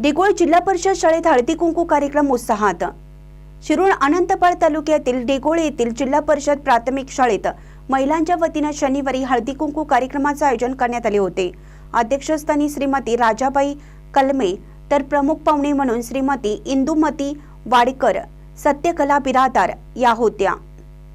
दिगोळ जिल्हा परिषद शाळेत हळदी कुंकू कार्यक्रम उत्साहात. शिरूर अनंतपाळ तालुक्यातील डेगोळ येथील जिल्हा परिषद प्राथमिक शाळेत महिलांच्या वतीनं शनिवारी हळदी कुंकू कार्यक्रमाचे आयोजन करण्यात आले होते. अध्यक्षस्थानी श्रीमती राजाबाई कलमे तर प्रमुख पाहुणे म्हणून श्रीमती इंदुमती वाडकर सत्यकला बिरादार या होत्या.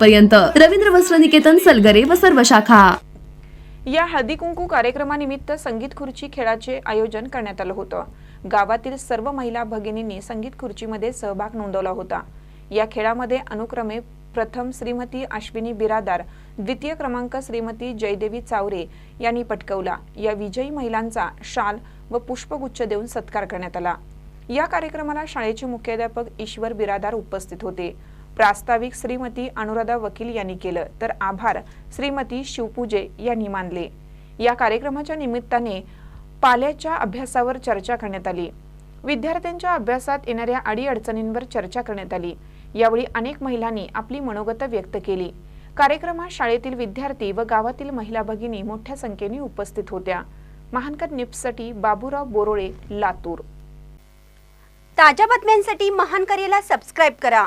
पर्यंत रवींद्र वस्त्र निकेतन सलगरे व सर्व शाखा. या हळदी कुंकू कार्यक्रमानिमित्त संगीत खुर्ची खेळाचे आयोजन करण्यात आलं होतं. गावातील सर्व महिला भगिनींनी संगीत खुर्चीमध्ये सहभाग नोंदवला होता. या खेळामध्ये अनुक्रमे प्रथम श्रीमती अश्विनी बिरादार द्वितीय क्रमांक श्रीमती जयदेवी चावरे यांनी पटकवला. या विजयी महिलांचा शाल व पुष्पगुच्छ देऊन सत्कार करण्यात आला. या कार्यक्रमाला शाळेचे मुख्याध्यापक ईश्वर बिरादार उपस्थित होते. प्रास्ताविक श्रीमती अनुराधा वकील यांनी केलं. तर आभार श्रीमती शिवपूजे यांनी मानले. या कार्यक्रमाच्या निमित्ताने पाल्याच्या अभ्यासावर चर्चा करण्यात आली. विद्यार्थ्यांच्या अभ्यासात येणाऱ्या अडीअडचणींवर चर्चा करण्यात आली. यावेळी अनेक महिलांनी आपली मनोगत व्यक्त केली. कार्यक्रमात शाळेतील विद्यार्थी व गावातील महिला भगिनी मोठ्या संख्येने उपस्थित होत्या. महानकर निप्ससाठी बाबूराव बोरोळे लातूर. ताज्या बातम्यांसाठी महानकरेला सबस्क्राईब करा.